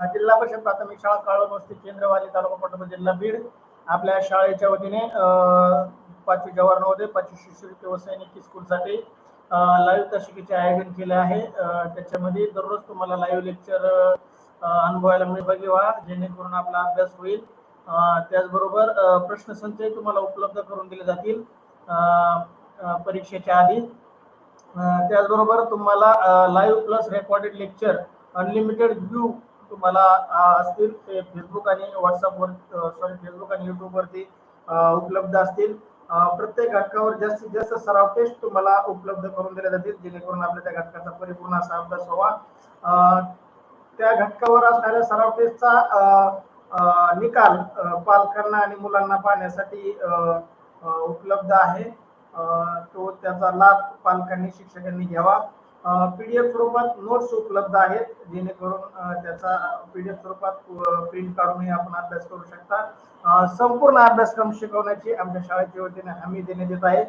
जिल्हा परिषद प्राथमिक शाळा काळवस्ती केंद्रवाली तालुका पाटोदा जिल्हा बीड. आपल्या शाळेच्या वतीने पाचवी जवाहर नवोदय पाचवी शिष्यवृत्ती व सैनिकी स्कूलसाठी लाईव्ह तशिकेचे आयोजन केले आहे. त्याच्यामध्ये दररोज तुम्हाला लाईव्ह लेक्चर अनुभवायला मिळेल. व्हा जेणेकरून आपला अभ्यास होईल. त्याचबरोबर अं, प्रश्नसंचय तुम्हाला उपलब्ध करून दिले जातील परीक्षेच्या आधी. त्याचबरोबर तुम्हाला live plus recorded lecture unlimited view तुम्हाला असतील ते फेसबुक आणि व्हॉट्सअपवर सॉरी फेसबुक आणि युट्यूबवरती उपलब्ध असतील. प्रत्येक घटकावर जास्तीत जास्त सराव टेस्ट तुम्हाला उपलब्ध करून दिल्या जातील जेणेकरून आपल्या त्या घटकाचा परिपूर्ण असा अभ्यास व्हावा. त्या घटकावर असणाऱ्या सराव टेस्टचा निकाल पालकांना आणि मुलांना पाहण्यासाठी उपलब्ध आहे. तो त्याचा लाभ पालकांनी शिक्षकांनी घ्यावा. पीडीएफ स्वरूपात नोट्स उपलब्ध आहेत जेणेकरून त्याचा पीडीएफ स्वरूपात प्रिंट काढूनही आपण अभ्यास करू शकता. संपूर्ण अभ्यासक्रम शिकवण्याची आमच्या शाळेच्या वतीने हमी देण्यात येत आहे.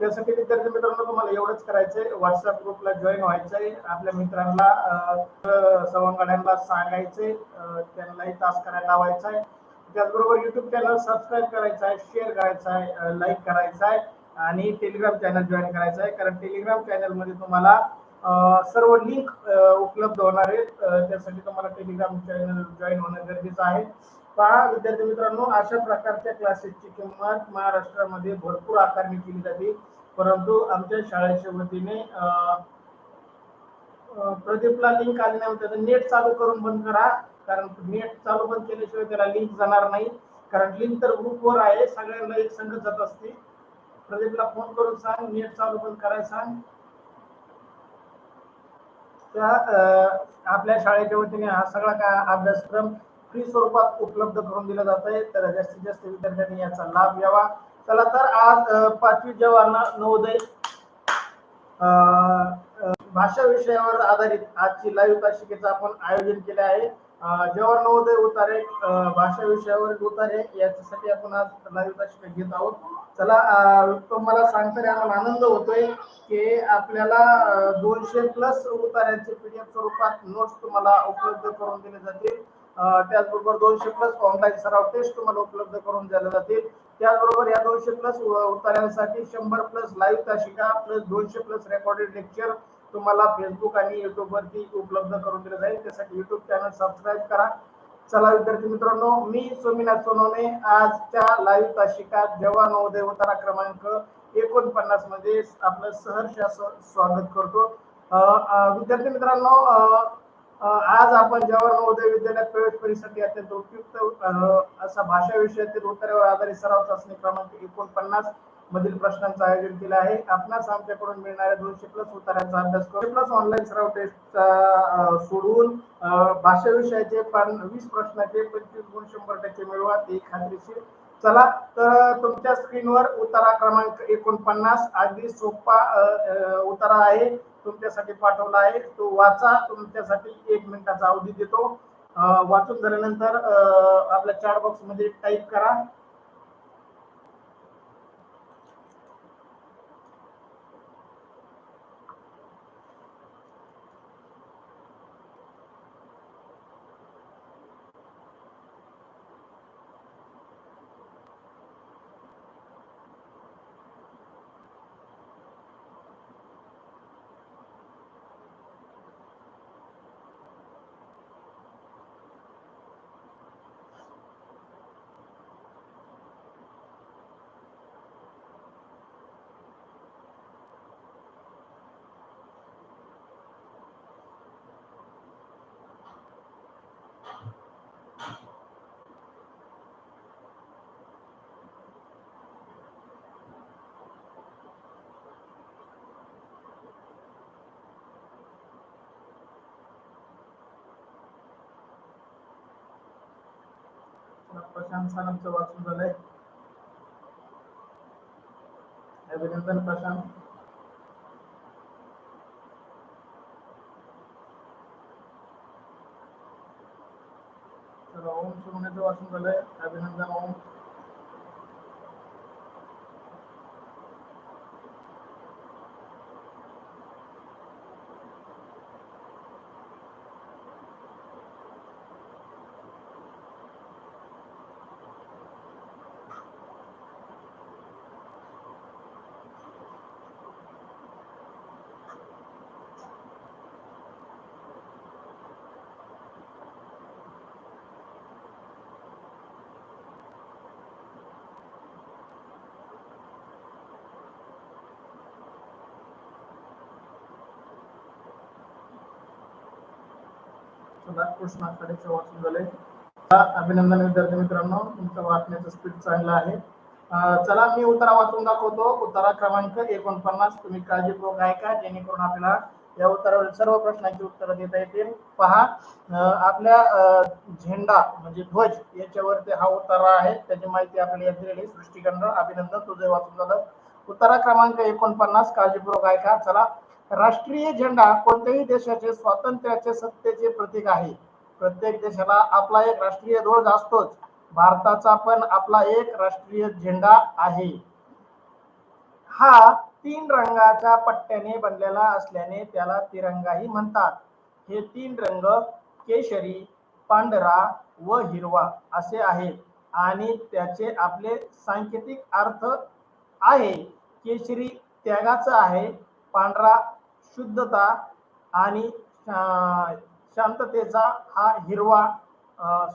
त्यासाठी विद्यार्थी मित्रांनो तुम्हाला एवढंच करायचंय. व्हॉट्सअप ग्रुपला जॉईन व्हायचंय. आपल्या मित्रांना सवंगड्यांना सांगायचंय. त्यांनाही तास करायला लावायचा आहे त्याचबरोबर युट्यूब चॅनल सबस्क्राईब करायचा आहे शेअर करायचा आहे लाईक करायचा आहे आणि टेलिग्राम चॅनल जॉईन करायचा आहे कारण टेलिग्राम चॅनलमध्ये तुम्हाला सर्व लिंक उपलब्ध होणार आहेत. त्यासाठी तुम्हाला टेलिग्राम चॅनल जॉईन होणं गरजेचं आहे. पहा विद्यार्थी मित्रांनो अशा प्रकारच्या क्लासेसची किंमत महाराष्ट्रामध्ये भरपूर आकारणी केली जाते. परंतु आमच्या शाळेच्या वतीने प्रदीपला लिंक आली नाही त्याचं नेट चालू करून बंद करा. कारण नेट चालू बंद केल्याशिवाय त्याला लिंक जाणार नाही. कारण लिंक तर ग्रुपवर आहे. सगळ्यांना एक संघ जात असते. प्रदीपला फोन करून सांग नेट चालू बंद करायला सांग. त्या आपल्या शाळेच्या वतीने हा सगळा का अभ्यासक्रम फ्री स्वरूपात उपलब्ध करून दिला जात आहे तर जास्तीत जास्त विद्यार्थ्यांनी याचा लाभ घ्यावा. चला तर आज पाचवी जवाहर नवोदय अं, भाषा विषयावर आधारित आजची लाईव्ह प्रशिकेचं आपण आयोजन केले आहे. जवाहर नवोदय उतारे भाषा विषयावर उतारे याच्यासाठी आपण आज लाईव्ह घेत आहोत. चला मला तुम्हाला सांगताना आम्हाला आनंद होतोय की आपल्याला दोनशे प्लस उतार्यांचे पीडीएफ स्वरूपात नोट्स तुम्हाला उपलब्ध करून दिले जातील. त्याचबरोबर दोनशे प्लस ऑनलाईन सराव टेस्ट तुम्हाला उपलब्ध करून दिल्या जातील. त्याचबरोबर या दोनशे प्लस उतार्यांसाठी शंभर प्लस लाईव्ह तासिका प्लस दोनशे प्लस रेकॉर्डेड लेक्चर तुम्हाला फेसबुक आणि युट्यूब वरती उपलब्ध करून दिलं जाईल. त्यासाठी युट्यूब चॅनल सबस्क्राईब करा. चला विद्यार्थी मित्रांनो मी सोमीनाथ सोनवणे. आजच्या लाईव्ह तासिकात जेव्हा नवोदय उतारा क्रमांक एकोणपन्नासमध्ये आपलं सहर्ष स्वागत करतो. विद्यार्थी मित्रांनो आज आपण जेव्हा नवोदय विद्यालयात प्रवेश परीक्षेसाठी अत्यंत उपयुक्त असा भाषा विषयातील उत्तरावर आधारित सराव चाचणी क्रमांक एकोणपन्नास. मधील प्रश्नांचं आयोजन केलं आहे. आपणास आमच्याकडून मिळणाऱ्या दोनशे प्लस उतारांचा अभ्यास करून प्लस ऑनलाईन सराव टेस्टचा सोडून भाषा विषयाचे पण वीस प्रश्नाचे पंचवीस गुण शंभर टक्के मिळवा ते खात्रीशीर. चला तर तुमच्या स्क्रीनवर उतारा क्रमांक एकोणपन्नास अगदी सोपा उतारा आहे. तुमच्यासाठी पाठवला आहे. तो वाचा. तुमच्यासाठी एक मिनिटाचा अवधी देतो. वाचून झाल्यानंतर आपल्या चॅट बॉक्समध्ये टाईप करा. प्रशांत सानपचं वाचून झालंय. अभिनंदन प्रशांत. ओम सुमनेचं वाचून झालंय. अभिनंदन ओम. चला कृष्णा आखाडेचे वाचून झाले अभिनंदन विद्यार्थी मित्रांनो तुमचं वाचण्याचं स्पीड चांगलं आहे. चला मी उतारा वाचून दाखवतो. उतारा क्रमांक एकोणपन्नास. तुम्ही काळजीपूर्वक ऐका जेणेकरून आपल्याला या उत्तरावरील सर्व प्रश्नांची उत्तरं देता येतील. पहा आपल्या झेंडा म्हणजे ध्वज याच्यावरती हा उतारा आहे. त्याची माहिती आपल्याला दिलेली सृष्टीकरण अभिनंदन. तुझे वाचून झालं. उतारा क्रमांक एकोणपन्नास. काळजीपूर्वक ऐका. चला राष्ट्रीय झेंडा कोणत्याही देशाचे स्वातंत्र्याचे सत्तेचे प्रतीक आहे. प्रत्येक देशाला आपला एक राष्ट्रीय ध्वज असतोच. भारताचा पण आपला एक राष्ट्रीय झेंडा आहे. हा तीन रंगाच्या पट्ट्याने बनलेला असल्याने त्याला तिरंगाही म्हणतात. हे तीन रंग केशरी पांढरा व हिरवा असे आहेत. आणि त्याचे आपले सांकेतिक अर्थ आहे केशरी त्यागाचा आहे पांढरा शुद्धता आणि शांततेचा हा हिरवा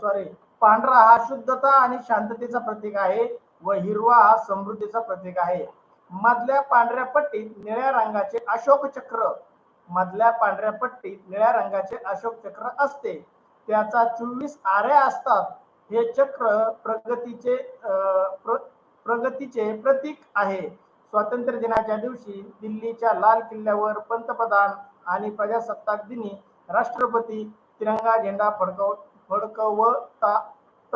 सॉरी पांढरा हा शुद्धता आणि शांततेचा प्रतीक आहे व हिरवा हा समृद्धीचा प्रतीक आहे. मधल्या पांढऱ्या पट्टीत निळ्या रंगाचे अशोक चक्र मधल्या पांढऱ्या पट्टीत निळ्या रंगाचे अशोक चक्र असते. त्याचा चोवीस आऱ्या असतात. हे चक्र प्रगतीचे प्र- प्रगतीचे प्रतीक आहे. स्वातंत्र्य दिनाच्या दिवशी दिल्लीच्या लाल किल्ल्यावर पंतप्रधान आणि प्रजासत्ताक दिनी राष्ट्रपती तिरंगा झेंडा फडकव फडकवतात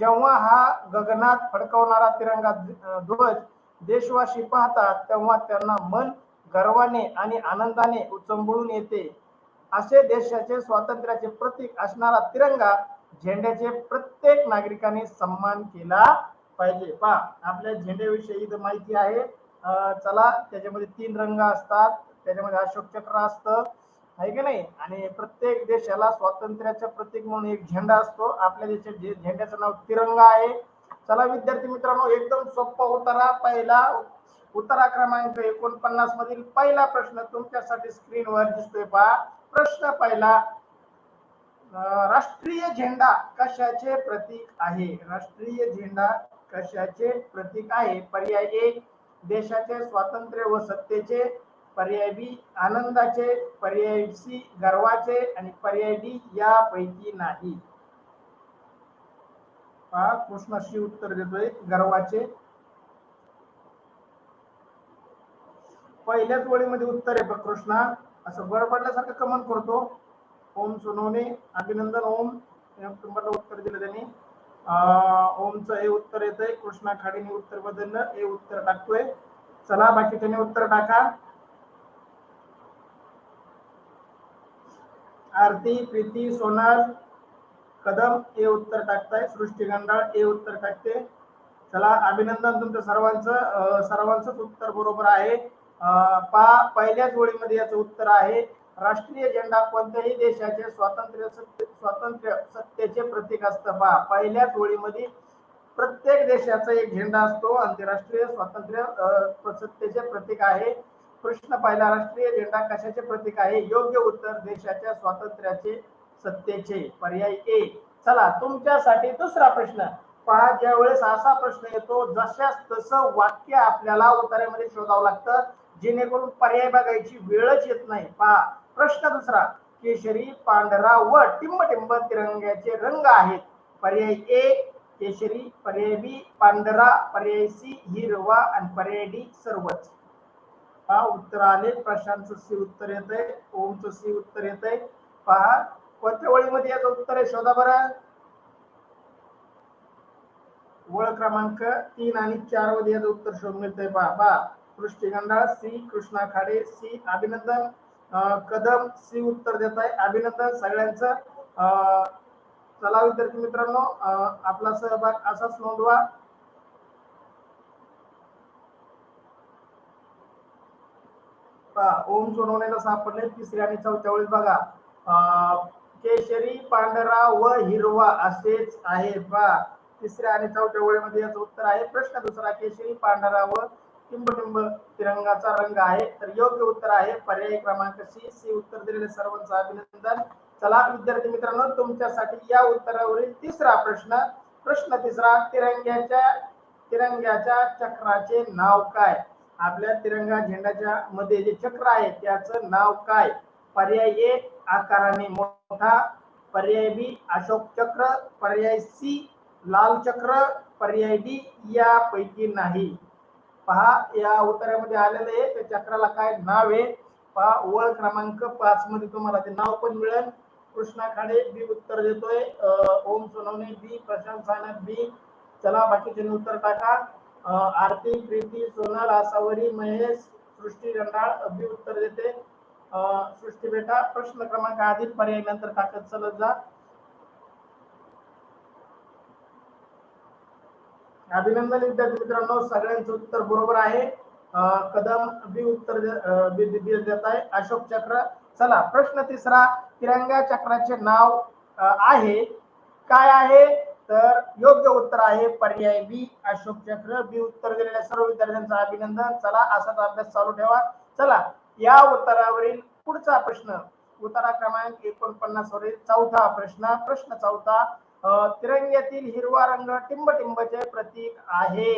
जेव्हा हा गगनात फडकवणारा तिरंगा ध्वज देशवासी पाहतात तेव्हा त्यांना मन गर्वाने आणि आनंदाने उचंबळून येते. असे देशाचे स्वातंत्र्याचे प्रतीक असणारा तिरंगा झेंड्याचे प्रत्येक नागरिकाने सन्मान केला पाहिजे. पहा आपल्या झेंड्याविषयी इथं माहिती आहे. चला त्याच्यामध्ये तीन रंग असतात. त्याच्यामध्ये अशोक चक्र असतं. आहे की नाही? आणि प्रत्येक देशाला स्वातंत्र्याचा प्रतीक म्हणून एक झेंडा असतो. आपल्या देशात झेंड्याचं नाव तिरंगा आहे. चला विद्यार्थी मित्रांनो एकदम सोपा उतारा. पहिला उतारा क्रमांक एकोणपन्नास मधील पहिला प्रश्न तुमच्यासाठी स्क्रीनवर दिसतोय. पहा प्रश्न पहिला राष्ट्रीय झेंडा कशाचे प्रतीक आहे? राष्ट्रीय झेंडा कशाचे प्रतीक आहे? पर्याय ए देशाचे स्वातंत्र्य व सत्तेचे. पर्याय बी आनंदाचे. पर्याय सी गर्वाचे. आणि पर्याय डी यापैकी नाही. पहा कृष्णाशी उत्तर देतोय. गर्वाचे. पहिल्याच ओळीमध्ये उत्तर आहे बघ कृष्णा. असं बर पडल्यासारखं कमन करतो. ओम सोनवणे अभिनंदन ओम. या तुम्हाला उत्तर दिलं त्यांनी. ओमचं हे उत्तर येतंय. कृष्णा खाडीने उत्तर बदललं. हे उत्तर टाकतोय. चला बाकीच्याने उत्तर टाका. आरती प्रीती सोनाल कदम हे उत्तर टाकताय. सृष्टी गंडाळ हे उत्तर टाकते. चला अभिनंदन तुमचं सर्वांचं. सर्वांचंच उत्तर बरोबर आहे. अं, पा पहिल्याच ओळीमध्ये याचं उत्तर आहे. राष्ट्रीय झेंडा कोणत्याही देशाचे स्वातंत्र्य स्वातंत्र्य सत्तेचे प्रतीक असतं. पहा पहिल्याच ओळीमध्ये प्रत्येक देशाचा एक झेंडा असतो. आंतरराष्ट्रीय स्वातंत्र्य सत्तेचे प्रतीक आहे. प्रश्न पहिला राष्ट्रीय झेंडा कशाचे प्रतीक आहे? योग्य उत्तर देशाच्या स्वातंत्र्याचे सत्तेचे. पर्याय ए. चला तुमच्यासाठी दुसरा प्रश्न. पहा ज्या वेळेस असा प्रश्न येतो जशास तसं वाक्य आपल्याला उत्तरामध्ये शोधावं लागतं. जेणेकरून पर्याय बघायची वेळच येत नाही. पहा प्रश्न दुसरा केशरी पांढरा व टिंब टिंब तिरंग्याचे रंग आहेत. पर्याय ए केशरी पर्याय बी पांढरा पर्याय सी हिरवा आणि पर्याय डी सर्वच. पहा उत्तर आले प्रशांतचं सी उत्तर येत आहे ओमचं सी उत्तर येत आहे पहा कोणत्या ओळीमध्ये याचं उत्तर आहे? शोधा बरं. वळ क्रमांक तीन आणि चारमध्ये याचं उत्तर शोध मिळतंय. पहा पहा. सृष्टी गंडाळ सी कृष्णा खाडे सी अभिनंदन. कदम सी उत्तर देत आहे. अभिनंदन सगळ्यांचं. अं, चला विद्यार्थी मित्रांनो आपला सहभाग असाच नोंदवा. ओम सोनवणेला सापडले तिसऱ्या आणि चौथ्या वेळेस बघा. अं, केशरी पांढरा व हिरवा असेच आहे बा तिसऱ्या आणि चौथ्या वेळेमध्ये याचं उत्तर आहे. प्रश्न दुसरा केशरी पांढरा व टिंबटिंब तिरंगाचा रंग आहे. तर योग्य उत्तर आहे. पर्याय क्रमांक सी. सी उत्तर दिलेले सर्वांचं अभिनंदन. चला विद्यार्थी मित्रांनो तुमच्यासाठी या उत्तरावरील तिसरा प्रश्न प्रश्न तिसरा तिरंग्याच्या तिरंग्याच्या चक्राचे नाव काय? आपल्या तिरंगा झेंडाच्या मध्ये जे चक्र आहे त्याचं नाव काय? पर्याय ए आकाराने मोठा. पर्याय बी अशोक चक्र. पर्याय सी लाल चक्र. पर्याय डी यापैकी नाही. पहा या उत्तरामध्ये आलेलं आहे. त्या चक्राला काय नाव आहे? पहा ओळ क्रमांक पाच मध्ये तुम्हाला ते नाव पण मिळेल. कृष्णा खाडे बी उत्तर देतोय. ओम सोनवणे बी प्रशांत सानप बी चला बाकीचे उत्तर टाका. आरती प्रीती सोनल आसावरी महेश सृष्टी रंडाळ बी उत्तर देते. सृष्टी बेटा प्रश्न क्रमांक आधी पर्याय नंतर टाकत चलत जा. अभिनंदन विद्यार्थी मित्रांनो सगळ्यांचं उत्तर बरोबर आहे. कदम बी उत्तर देत आहे. अशोक चक्र चला प्रश्न तिसरा तिरंगा चक्राचे नाव आहे. काय आहे? तर योग्य उत्तर आहे पर्याय बी अशोक चक्र. बी उत्तर दिलेल्या सर्व विद्यार्थ्यांचं अभिनंदन. चला असाच अभ्यास चालू ठेवा. चला या उत्तरावरील पुढचा प्रश्न. उत्तरा क्रमांक एकोणपन्नास वरील चौथा प्रश्न. प्रश्न चौथा तिरंग्यातील हिरवा रंग टिंबटिंबचे प्रतीक आहे.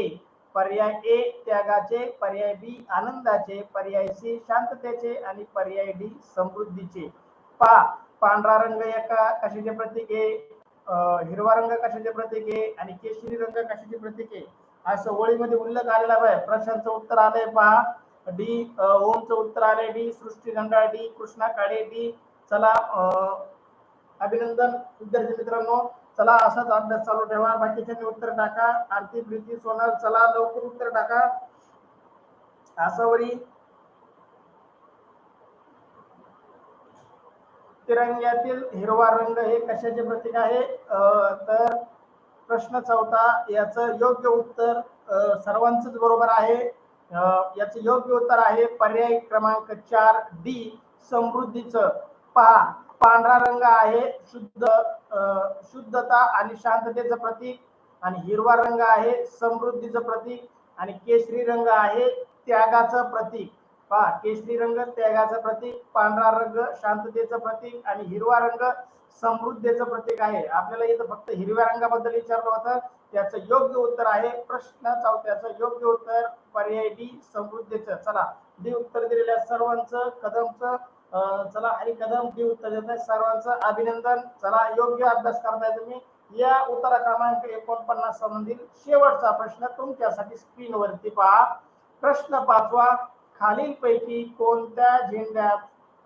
पर्याय ए त्यागाचे पर्याय बी आनंदाचे पर्याय सी शांततेचे आणि पर्याय डी समृद्धीचे. पा पांढरा रंग एका कशाचे प्रतीक आहे? हिरवा रंग कशाचे प्रतीक आहे? आणि केशरी रंग कशाचे प्रतीक आहे? असं ओळीमध्ये उल्लेख आलेला आहे. प्रश्नांचं उत्तर आलंय पहा. डी ओमचं उत्तर आलंय. D Srushti Rangal D Krishna Kale D चला अं, अभिनंदन. विद्यार्थी मित्रांनो चला असाच अभ्यास चालू ठेवा. बाकीच्या उत्तर टाका. आरती प्रीती सोनल चला लवकर उत्तर टाका. आसावरी तिरंग्यातील हिरवा रंग हे कशाचे प्रतीक आहे? अं, तर प्रश्न चौथा याच योग्य उत्तर सर्वांच बरोबर आहे. अं, याचं योग्य उत्तर आहे पर्याय क्रमांक चार डी समृद्धीचं. पहा पांढरा रंग आहे शुद्ध शुद्धता आणि शांततेचं प्रतीक. आणि हिरवा रंग आहे समृद्धीचं प्रतीक. आणि केशरी रंग आहे त्यागाचं प्रतीक. पहा केशरी रंग त्यागाचं प्रतीक पांढरा रंग शांततेचं प्रतीक आणि हिरवा रंग समृद्धीचं प्रतीक आहे. आपल्याला इथं फक्त हिरव्या रंगाबद्दल विचारलं होतं. त्याचं योग्य उत्तर आहे प्रश्न चौथ्याचं योग्य उत्तर पर्याय डी समृद्धीचं. चला डी उत्तर दिलेल्या सर्वांचं कदमचं चला आणि कदम बी उत्तर देत आहे सर्वांचं अभिनंदन. चला योग्य अभ्यास करताय तुम्ही. या उत्तरा क्रमांक एकोणपन्नास मधील शेवटचा प्रश्न तुमच्यासाठी स्क्रीनवरती पहा. प्रश्न पाचवा खालीलपैकी कोणत्या झेंड्यात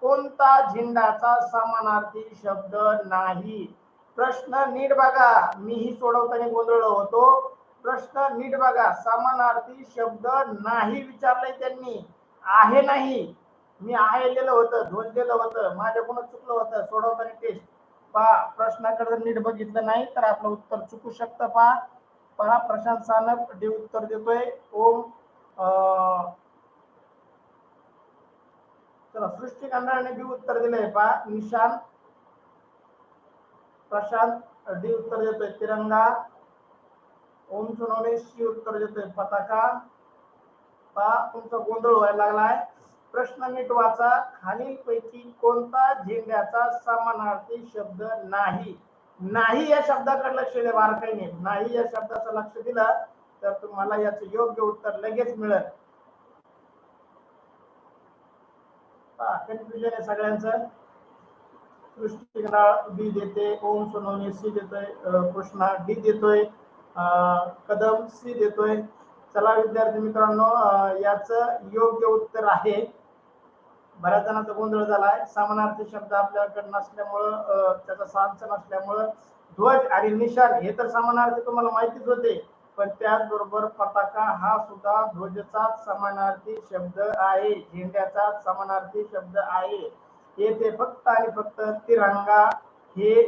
कोणता झेंडाचा समानार्थी शब्द नाही? प्रश्न नीट बघा. मीही सोडवताना गोंधळलो होतो. प्रश्न नीट बघा. समानार्थी शब्द नाही विचारलाय त्यांनी. आहे नाही. मी आहे दिलं होतं ध्वज दिलं होतं माझ्याकडून चुकलं होतं सोडवताना टेस्ट पहा प्रश्नाकडे जर नीट बघितलं नाही तर आपलं उत्तर चुकू शकतं पहा पहा प्रशांत सानप डी उत्तर देतोय. ओम अं, चला सृष्टी कांडाळने बी उत्तर दिलंय पहा निशान प्रशांत डी उत्तर देतोय. तिरंगा ओम सुनवणे सी उत्तर देतोय. पताका पहा तुमचा गोंधळ व्हायला लागलाय. प्रश्न नीट वाचा खालीलपैकी कोणता झेंड्याचा समानार्थी शब्द नाही? नाही या शब्दाकडे लक्ष द्या बारकाईने. नाही या शब्दाचं लक्ष दिलं तर तुम्हाला याचं योग्य उत्तर लगेच मिळेल. कन्फ्युजन आहे सगळ्यांचं. सृष्टीकरा बी देते ओम सोनवणे सी देतोय कृष्णा डी देतोय कदम सी देतोय. चला विद्यार्थी मित्रांनो याच योग्य उत्तर आहे. बऱ्याच जणांचा गोंधळ झाला आहे समानार्थी शब्द आपल्याकडे नसल्यामुळं त्याचा सार्थ नसल्यामुळं ध्वज आणि निशाण हे तर समानार्थी तुम्हाला माहितीच होते. पण त्याचबरोबर पताका हा सुद्धा ध्वजचा समानार्थी शब्द आहे. झेंड्याचा समानार्थी शब्द आहे. येथे फक्त आणि फक्त तिरंगा हे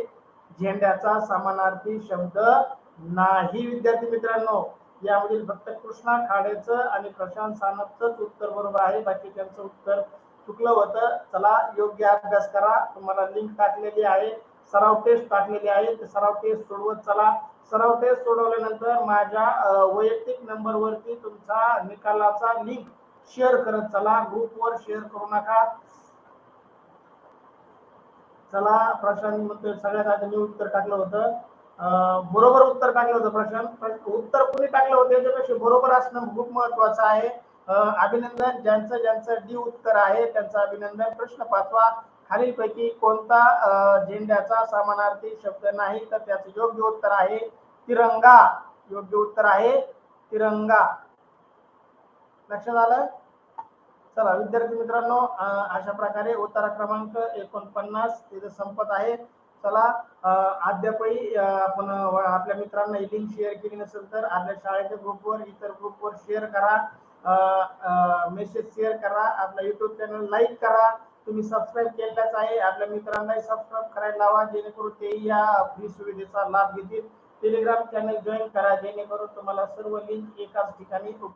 झेंड्याचा समानार्थी शब्द नाही. विद्यार्थी मित्रांनो यामधील फक्त कृष्णा खाडेचं आणि प्रशांत सानपच उत्तर बरोबर आहे. बाकी त्यांचं उत्तर चुकलं होतं. चला योग्य अभ्यास करा. तुम्हाला लिंक टाकलेली आहे. सराव टेस्ट टाकलेली आहे. ते सराव टेस्ट सोडवत चला. सराव टेस्ट सोडवल्यानंतर माझ्या वैयक्तिक नंबरवरती तुमचा निकालाचा लिंक शेअर करत चला. ग्रुपवर शेअर करू नका. चला प्रशांत म्हणतोय सगळ्यात आधी मी उत्तर टाकलं होतं. बरोबर उत्तर टाकलं होतं प्रशांत. उत्तर कोणी टाकलं होतं याच्यापेक्षा बरोबर असणं खूप महत्वाचं आहे. अभिनंदन ज्यांचं ज्यांचं डी उत्तर आहे त्यांचं अभिनंदन. प्रश्न पाचवा खालीलपैकी कोणता झेंड्याचा समानार्थी शब्द नाही तर त्याचं योग्य उत्तर आहे तिरंगा. योग्य उत्तर आहे तिरंगा. लक्षात आलं? चला विद्यार्थी मित्रांनो अशा प्रकारे उत्तर क्रमांक एकोणपन्नास तिथे संपत आहे. चला अद्यापही आपण आपल्या मित्रांना ही लिंक शेअर केली नसेल तर आपल्या शाळेच्या ग्रुपवर इतर ग्रुपवर शेअर करा. मेसेज शेअर करा आपला युट्यूब चॅनल लाईक करा. तुम्ही सबस्क्राईब केलेलाच आहे. आपल्या मित्रांनाही सबस्क्राईब करायला लावा जेणेकरून तेही या फ्री सुविधेचा लाभ घेतील. टेलिग्राम चॅनल जॉईन करा जेणेकरून तुम्हाला सर्व लिंक एकाच ठिकाणी